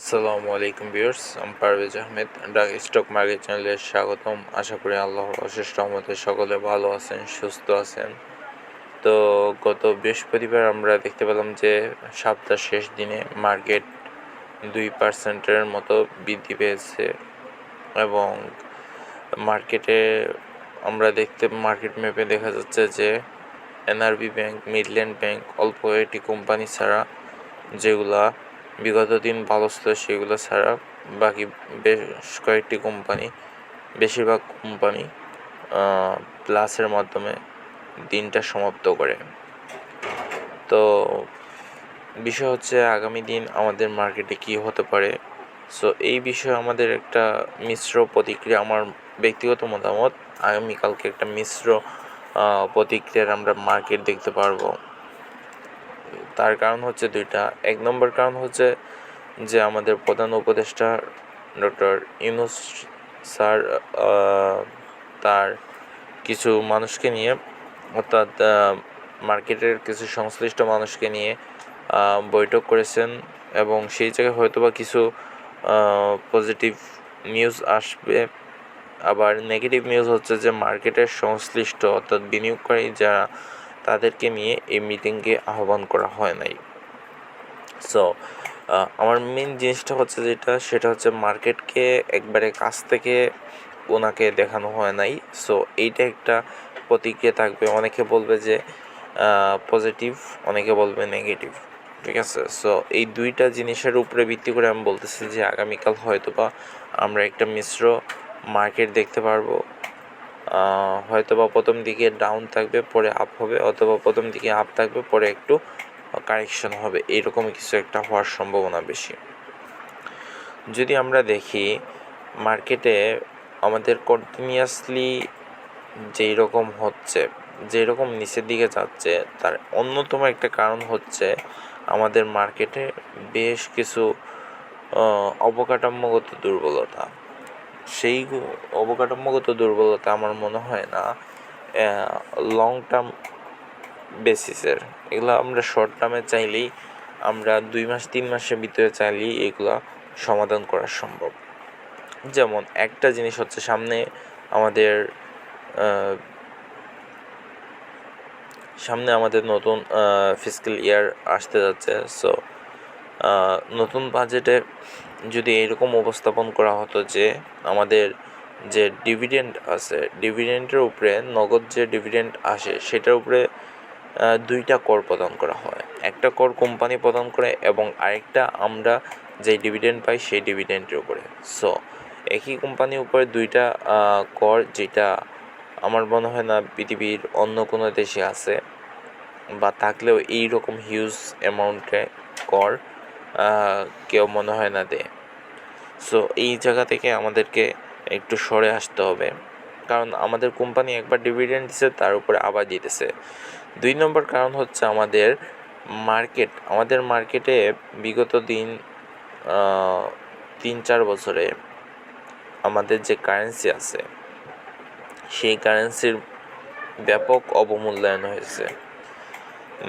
আসসালামু আলাইকুম ভিউয়ার্স, আমি পারভেজ আহমেদ, ডাক স্টক মার্কেট চ্যানেলে স্বাগতম। আশা করি আল্লাহর অশেষ রহমতে সকলে ভালো আছেন, সুস্থ আছেন। তো গত বৃহস্পতিবার আমরা দেখতে পেলাম যে সপ্তাহ শেষ দিনে মার্কেট দুই পার্সেন্টের মতো বৃদ্ধি পেয়েছে এবং মার্কেটে আমরা দেখতে, মার্কেট ম্যাপে দেখা যাচ্ছে যে এনআরবি ব্যাংক, মিডল্যান্ড ব্যাংক, অল্প একটি কোম্পানি ছাড়া যেগুলা বিগত দিন ভালো ছিল সেগুলো ছাড়া। বাকি বেশ কয়েকটি কোম্পানি, বেশিরভাগ কোম্পানি প্লাসের মাধ্যমে দিনটা সমাপ্ত করে। তো বিষয় হচ্ছে আগামী দিন আমাদের মার্কেটে কি হতে পারে? সো এই বিষয়ে আমাদের একটা মিশ্র প্রতিক্রিয়া, আমার ব্যক্তিগত মতামত, আগামীকালকে একটা মিশ্র প্রতিক্রিয়ার আমরা মার্কেট দেখতে পারব। তার কারণ হচ্ছে দুইটা। এক নম্বর কারণ হচ্ছে যে আমাদের প্রধান উপদেষ্টা ডক্টর ইউনুস স্যার তার কিছু মানুষকে নিয়ে, অর্থাৎ মার্কেটের কিছু সংশ্লিষ্ট মানুষকে নিয়ে বৈঠক করেছেন এবং সেই জায়গায় হয়তো বা কিছু পজিটিভ নিউজ আসবে। আবার নেগেটিভ নিউজ হচ্ছে যে মার্কেটের সংশ্লিষ্ট, অর্থাৎ বিনিয়োগকারী যারা তাদেরকে নিয়ে এই মিটিংকে আহ্বান করা হয় নাই। সো আমার মেন জিনিসটা হচ্ছে যেটা, সেটা হচ্ছে মার্কেটকে একবারে কাছ থেকে ওনাকে দেখানো হয় নাই। সো এইটা একটা প্রতিক্রিয়া থাকবে। অনেকে বলবে যে পজিটিভ অনেকে বলবে নেগেটিভ ঠিক আছে? সো এই দুইটা জিনিসের উপরে ভিত্তি করে আমি বলতেছি যে, আগামীকাল হয়তো বা আমরা একটা মিশ্র মার্কেট দেখতে পারব। হয়তো বা প্রথম দিকে ডাউন থাকবে, পরে আপ হবে, অথবা প্রথম দিকে আপ থাকবে, পরে একটু কারেকশন হবে। এইরকম কিছু একটা হওয়ার সম্ভাবনা বেশি। যদি আমরা দেখি মার্কেটে আমাদের কন্টিনিউয়াসলি যেই রকম হচ্ছে, যেই রকম নিচের দিকে যাচ্ছে, তার অন্যতম একটা কারণ হচ্ছে আমাদের মার্কেটে বেশ কিছু অবকাঠামোগত দুর্বলতা। সেই অবকাঠামোগত দুর্বলতা আমার মনে হয় না লং টার্ম বেসিসের এগুলো আমরা শর্ট টার্মে চাইলেই আমরা দুই মাস, তিন মাসের ভিতরে চাইলেই এগুলো সমাধান করা সম্ভব। যেমন একটা জিনিস হচ্ছে সামনে আমাদের সামনে আমাদের নতুন ফিজিক্যাল ইয়ার আসতে যাচ্ছে সো নতুন বাজেটে যদি এরকম উপস্থাপন করা হতো যে আমাদের যে ডিভিডেন্ড আছে ডিভিডেন্টের উপরে নগদ যে ডিভিডেন্ড আসে, সেটার উপরে দুইটা কর প্রদান করা হয়। একটা কর কোম্পানি প্রদান করে এবং আরেকটা আমরা যে ডিভিডেন্ড পাই সেই ডিভিডেন্টের উপরে। সো একই কোম্পানির উপরে দুইটা কর যেটা আমার মনে হয় না পৃথিবীর অন্য কোনো দেশে আছে, বা থাকলেও এই রকম হিউজ অ্যামাউন্টে কর কেউ মনে হয় না দেয় সো এই জায়গা থেকে আমাদেরকে একটু সরে আসতে হবে। কারণ আমাদের কোম্পানি একবার ডিভিডেন্ড দিচ্ছে তার উপরে আবার দিতেছে দুই নম্বর কারণ হচ্ছে আমাদের মার্কেট আমাদের মার্কেটে বিগত দিন তিন চার বছরে আমাদের যে কারেন্সি আছে, সেই কারেন্সির ব্যাপক অবমূল্যায়ন হয়েছে।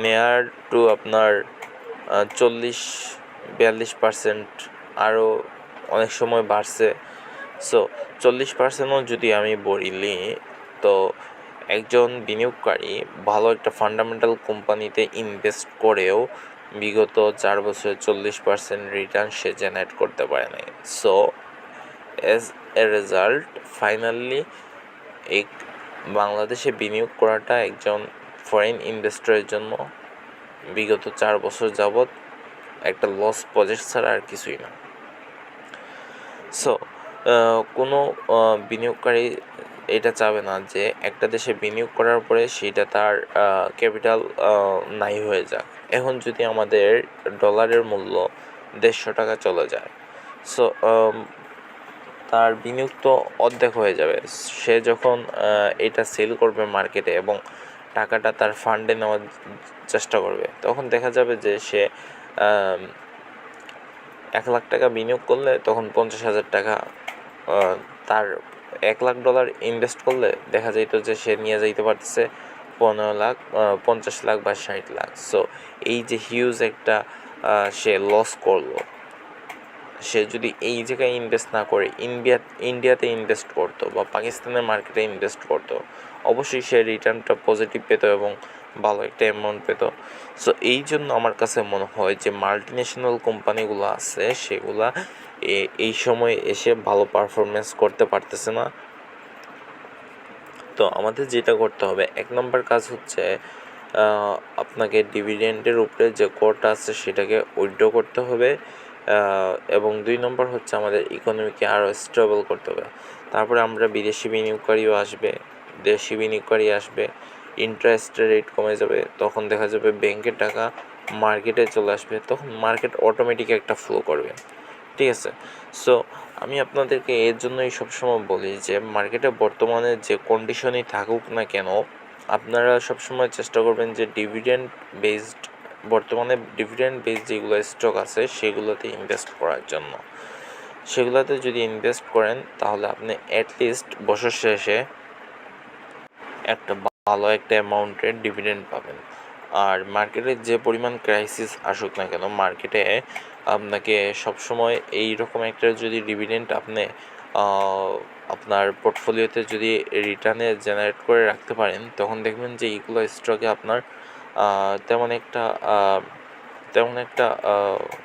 নেয়ার টু আপনার চল্লিশ বিয়াল্লিশ পার্সেন্ট আরও অনেক সময় বাড়ছে। সো চল্লিশ পার্সেন্টও যদি আমি বলি, তো একজন বিনিয়োগকারী ভালো একটা ফান্ডামেন্টাল কোম্পানিতে ইনভেস্ট করেও বিগত চার বছরে চল্লিশ পার্সেন্ট রিটার্ন সে জেনারেট করতে পারে নাই so as a result finally এই বাংলাদেশে বিনিয়োগ করাটা একজন ফরেন ইনভেস্টরের জন্য বিগত চার বছর যাবৎ একটা লস প্রজেক্ট ছাড়া আর কিছুই না। সো কোনো বিনিয়োগকারী এটা চাবে না যে একটা দেশে বিনিয়োগ করার পরে সেটা তার ক্যাপিটাল নাই হয়ে যাক। এখন যদি আমাদের ডলারের মূল্য দেড়শো টাকা চলে যায় সো তার বিনিয়োগ তো অর্ধেক হয়ে যাবে। সে যখন এটা সেল করবে মার্কেটে এবং টাকাটা তার ফান্ডে নেওয়ার চেষ্টা করবে, তখন দেখা যাবে যে সে এক লাখ টাকা বিনিয়োগ করলে তখন পঞ্চাশ হাজার টাকা তার এক লাখ ডলার ইনভেস্ট করলে দেখা যাইত যে সে নিয়ে যাইতে পারতেছে পনেরো লাখ পঞ্চাশ লাখ বা ষাট লাখ। সো এই যে হিউজ একটা সে লস করল, সে যদি এই জায়গায় ইনভেস্ট না করে ইন্ডিয়া ইন্ডিয়াতে ইনভেস্ট করতো বা পাকিস্তানের মার্কেটে ইনভেস্ট করতো, অবশ্যই সে রিটার্নটা পজিটিভ পেত এবং ভালো, একটা অ্যামাউন্ট পেত। সো এই জন্য আমার কাছে মনে হয় যে মাল্টি ন্যাশনাল কোম্পানিগুলো আছে, সেগুলা এই সময় এসে ভালো পারফরমেন্স করতে পারতেছে না। তো আমাদের যেটা করতে হবে, এক নম্বর কাজ হচ্ছে আপনাকে ডিভিডেন্ডের উপরে যে কোর্ট আছে, সেটাকে উইথড্র করতে হবে। এবং দুই নম্বর হচ্ছে, আমাদের ইকোনমিকে আরও স্টেবল করতে হবে। তারপরে আমরা বিদেশি বিনিয়োগকারীও আসবে, দেশি বিনিয়োগকারী আসবে। ইন্টারেস্ট রেট কমে যাবে, তখন দেখা যাবে ব্যাংকের টাকা মার্কেটে চলে আসবে, তখন মার্কেট অটোমেটিক একটা ফ্লো করবে। ঠিক আছে? সো আমি আপনাদেরকে এর জন্যই সবসময় বলি যে মার্কেটে বর্তমানে যে কন্ডিশনই থাকুক না কেন, আপনারা সবসময় চেষ্টা করবেন যে ডিভিডেন্ড বেসড বর্তমানে ডিভিডেন্ড বেসড যেগুলো স্টক আছে, সেগুলোতে ইনভেস্ট করার জন্য। সেগুলোতে যদি ইনভেস্ট করেন, তাহলে আপনি অ্যাটলিস্ট বছর শেষে একটা ভালো একটা অ্যামাউন্টের ডিভিডেন্ড পাবেন। আর মার্কেটে যে পরিমাণ ক্রাইসিস আসুক না কেন মার্কেটে আপনাকে সবসময় এই রকম একটা যদি ডিভিডেন্ড আপনি আপনার পোর্টফোলিওতে যদি রিটার্নে জেনারেট করে রাখতে পারেন, তখন দেখবেন যে এইগুলো স্টকে আপনার তেমন একটা তেমন একটা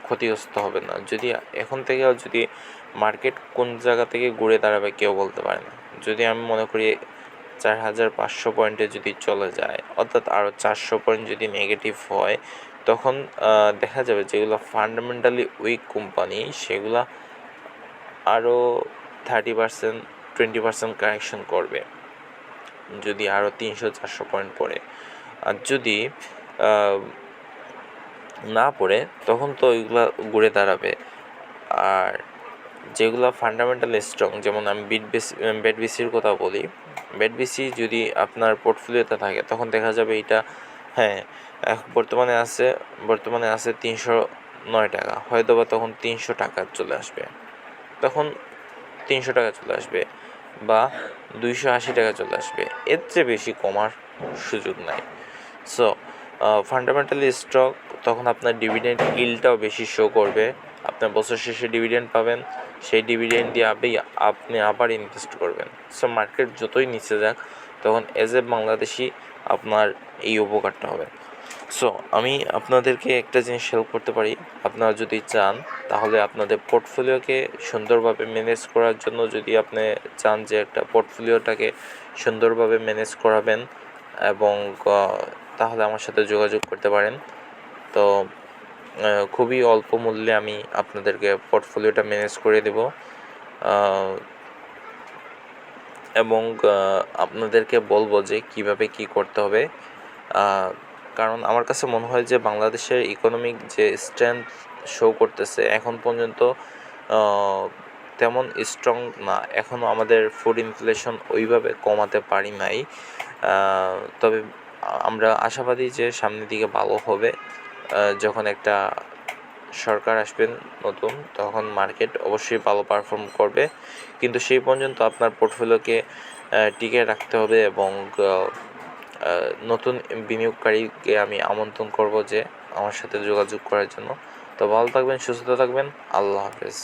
ক্ষতিগ্রস্ত হবে না। যদি এখন থেকে যদি মার্কেট কোন জায়গা থেকে ঘুরে দাঁড়াবে কেউ বলতে পারে না। যদি আমি মনে করি চার হাজার পাঁচশো পয়েন্টে যদি চলে যায়, অর্থাৎ আরও চারশো পয়েন্ট যদি নেগেটিভ হয়, তখন দেখা যাবে যেগুলো ফান্ডামেন্টালি উইক কোম্পানি সেগুলা আরও thirty percent twenty percent correction করবে, যদি আরও তিনশো চারশো পয়েন্ট পড়ে। আর যদি না পড়ে, তখন তো ওইগুলা ঘুরে দাঁড়াবে। আর যেগুলো ফান্ডামেন্টাল স্ট্রং যেমন আমি বিট বেসি ব্যাট বিসির কথা বলি ব্যাট বিসি যদি আপনার পোর্টফোলিওতে থাকে, তখন দেখা যাবে এটা হ্যাঁ বর্তমানে আছে বর্তমানে আছে তিনশো নয় টাকা। হয়তো বা তখন তিনশো টাকা চলে আসবে। তখন তিনশো টাকা চলে আসবে বা দুইশো আশি টাকা চলে আসবে। এর চেয়ে বেশি কমার সুযোগ নাই। সো ফান্ডামেন্টালি স্টক তখন আপনার ডিভিডেন্ড ইলটাও বেশি শো করবে। আপনার বছর শেষে ডিভিডেন্ড পাবেন। সেই ডিভিডেন্ড দিয়ে আপনি আপনি আবার ইনভেস্ট করবেন। সো মার্কেট যতই নিচে যাক, তখন এজ এ বাংলাদেশি আপনার এই উপকারটা হবে। সো আমি আপনাদেরকে একটা জিনিস হেল্প করতে পারি। আপনারা যদি চান, তাহলে আপনাদের পোর্টফোলিওকে সুন্দরভাবে ম্যানেজ করার জন্য যদি আপনি চান যে একটা পোর্টফোলিওটাকে সুন্দরভাবে ম্যানেজ করাবেন এবং তাহলে আমার সাথে যোগাযোগ করতে পারেন। তো খুবই অল্প মূল্যে আমি আপনাদেরকে পোর্টফোলিওটা ম্যানেজ করে দেব। এবং আপনাদেরকে বলব যে কীভাবে কি করতে হবে। কারণ আমার কাছে মনে হয় যে বাংলাদেশের ইকোনমিক যে স্ট্রেংথ শো করতেছে, এখন পর্যন্ত তেমন স্ট্রং না। এখনও আমাদের ফুড ইনফ্লেশন ওইভাবে কমাতে পারি নাই। তবে আমরা আশাবাদী যে সামনের দিকে ভালো হবে। যখন একটা সরকার আসবেন নতুন, তখন মার্কেট অবশ্যই ভালো পারফর্ম করবে। কিন্তু সেই পর্যন্ত আপনার পোর্টফোলিওকে টিকে রাখতে হবে এবং নতুন বিনিয়োগকারীকে আমি আমন্ত্রণ করব যে আমার সাথে যোগাযোগ করার জন্য। তো ভালো থাকবেন, সুস্থ থাকবেন। আল্লাহ হাফেজ।